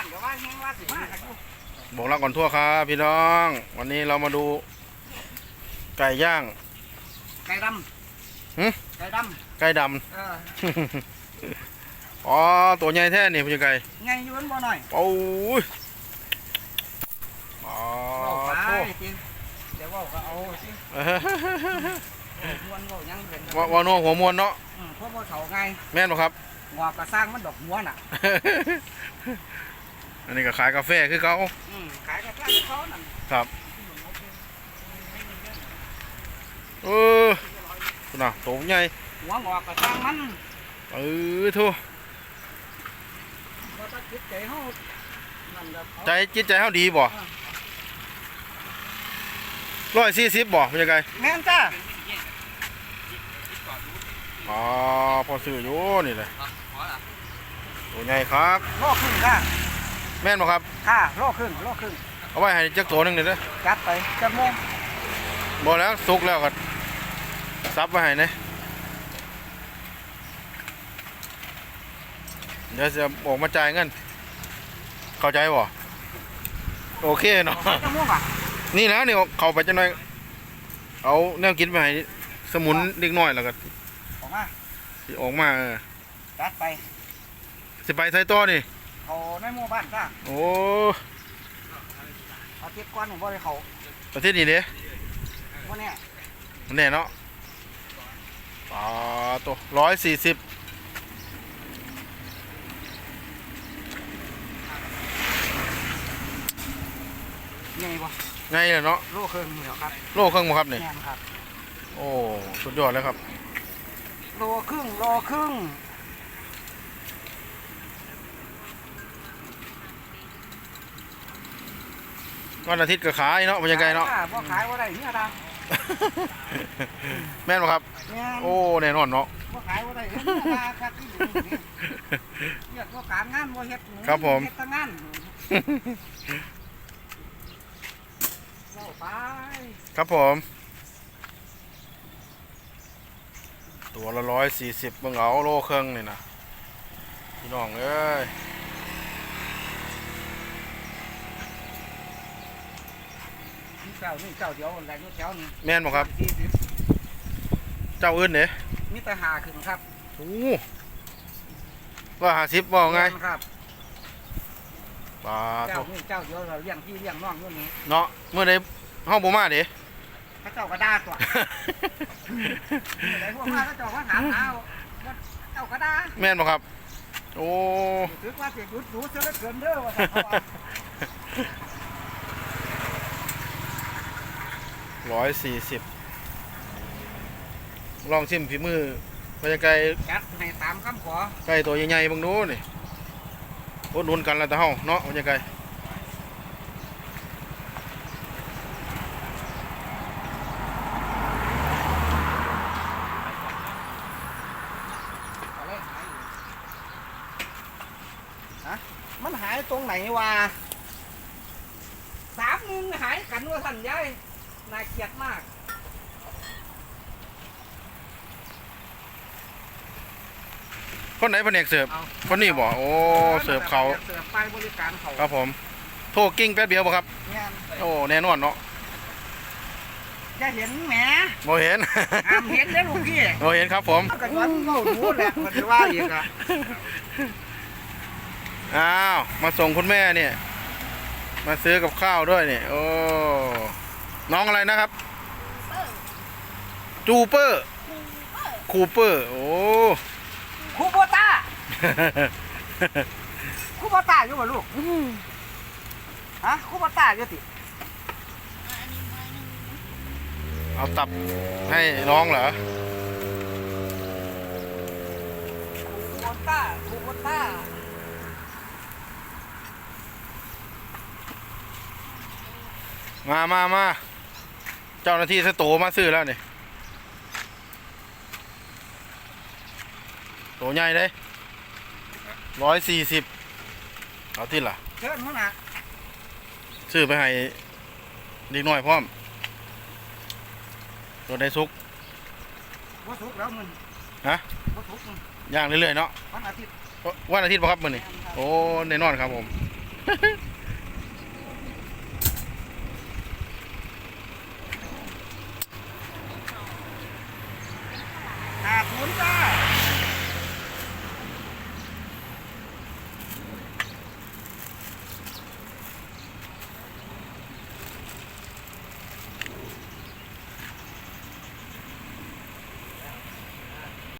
านก็ว่าแห้งว่าสิมากันอยู่บอกรักก่อนทั่วครับพี่น้อง วันนี้เรามาดู ไก่ย่าง ไก่ดหึำไก่ดไก่ดำเออำ อ๋อตัวใหญ่แท้นี่พี่ไก่ไงอยู่มันบ่หน่อยโอ้ยอ๋อเอาไปโถ่กินเดี๋ยวเว่าก็เอาสิเอามวนเว่าหยังเป็นว่าว่านัวหัวมวนเนาะอืมเพราะว่าเขาไงแม่นบ่ครับหัวกระสร้างมันดอกหัวน่ะ อันนี้ก็ขายกาแฟคือเขาอืมขายกระสร้างเขานั่นครับเออคุณน่ะตัวใหญ่หัวงอกกระสร้างมันเออโทั่วบ่ต้องคิดใจเฮานั่นก็เอาใจจิตใจเขาดีบ่ร้อยสี่สิบบ่พี่ไก่แม่นจ้าอ๋อพอซื้ออยู่นี่เลยตัวใหญ่ครับโลครึ่งค่ะ แม่นบ่ครับ ค่ะโลครึ่งโลครึ่งเอาไว้ให้จักตัวหนึงนี่เด้อจัดไปจะโมงบ่แล้วสุกแล้วก็ซับไว้ให้นะเดี๋ยวจะออกมาจ่ายเงินเข้าใจบ่โอเคเนาะจะโมงอะนี่แล้วนี่เข้าไปจังหน่อย เอาแนวกินไปให้สมุนเล็กน้อยแล้วก็ออกมาสิออกมาเออจัดไปสิไปใส่ต่อนี่ เขาในหมู่บ้านจ้าโอ้อาทิตย์ก่อนนี่บ่ได้เขาประเทศนี้เด้บ่เนี่ยมันแน่เนาะอ่าตัวร้อยสี่สิบไงบ่ไงล่ะเนาะโลครึ่งนี่แหละครับโลเครื่องบ่ครับนี่แม่นครับ โอ้สุดยอดเลยครับ โลครึ่งโลครึ่ง วันอาทิตย์ก็ขายเนาะบรรยากาศเนาะขบ่ขายบ่ได้เนี่ยดังแม่นบ่ครับ แม่นโอ้แน่นอนเนาะบ่ขายบ่ได้เนี่ยราคาที่อยู่นี่เรียกว่าการงานบ่เฮ็ดหนูครับผม เฮ็ดแต่งานเล่าไปครับผม ตัวละร้อยสี่สิบเบิ่งเอาโลเครื่องนี่นะพี่น้องเอ้ย เจ้านี่เจ้าเดียวแหละอยู่แถวนี้แม่นบ่ครับ สี่สิบเจ้าอื่นเด้มีแต่หาขึ้นครับโอ้ร้อยห้าสิบบ่ไงแม่นครับปลาเจ้าโตนี่เจ้าเดียวเราเลี้ยงพี่เลี้ยงน้องอยู่นี่เนาะเมื่อใดห้องบ่มาเด้ พระเจ้าก็ด่าตัวไหนพวกมาพระเจ้าก็ถามเอาว่าเจ้าก็ด่าแม่นบ่ครับ โอ้ ถือว่าเสียหยุดหนูเสียเหลือเกินเด้อว่าซั่นเขาว่า ร้อยสี่สิบลองชิมฝีมือพยาไก่จัดให้ตามคำขอไก่ตัวใหญ่ๆเบางนู้นนี่อดหนุนกันแล้วแต่เฮาเนาะพยาไก่อะไรหายอยู่ฮะมันหายตรงไหนวะสามหนึ่งหายกันว่าท่านยาย น่าเกลียดมากคนไหนแผนกเสิร์ฟเอาคนนี้บ่โอ้เสิร์ฟเขาเสิร์ฟไปบริการเขาครับผม โทรกิ้งแป๊บเดียวบ่ครับ เนี่ยโอ้แน่นอนเนาะจะเห็นแหมบ่เห็นห้ามเห็นเด้อลูกพี่บ่เห็นครับผมก็ย้อนเล่าดูแหละมันจะว่าอีกอะอ้าวมาส่งคุณแม่เนี่ย มาซื้อกับข้าวด้วยเนี่ยโอ้ น้องอะไรนะครับ จูเปอร์ คูเปอร์ โอ้ คูโบต้า คูโบต้าอยู่บ่ลูกฮะคูโบต้าอยู่ติ เอาตับให้น้องเหรอ คูโบต้า คูโบต้ามามามา เจ้าหน้าที่สโตมาซื้อแล้วนี่โตใหญ่เลยร้อยสี่สิบเอาที่ล่ะเชิญหัวหน้าซื้อไปให้เด็กน้อยพร้อม ตัวได้ซุก บ่สุกแล้วมึงฮะ บ่สุกมึงย่างเรื่อยๆเนาะวันอาทิตย์วันอาทิตย์ป่ะครับมื้อนี้แม่นครับโอ้แน่นอนครับผมเ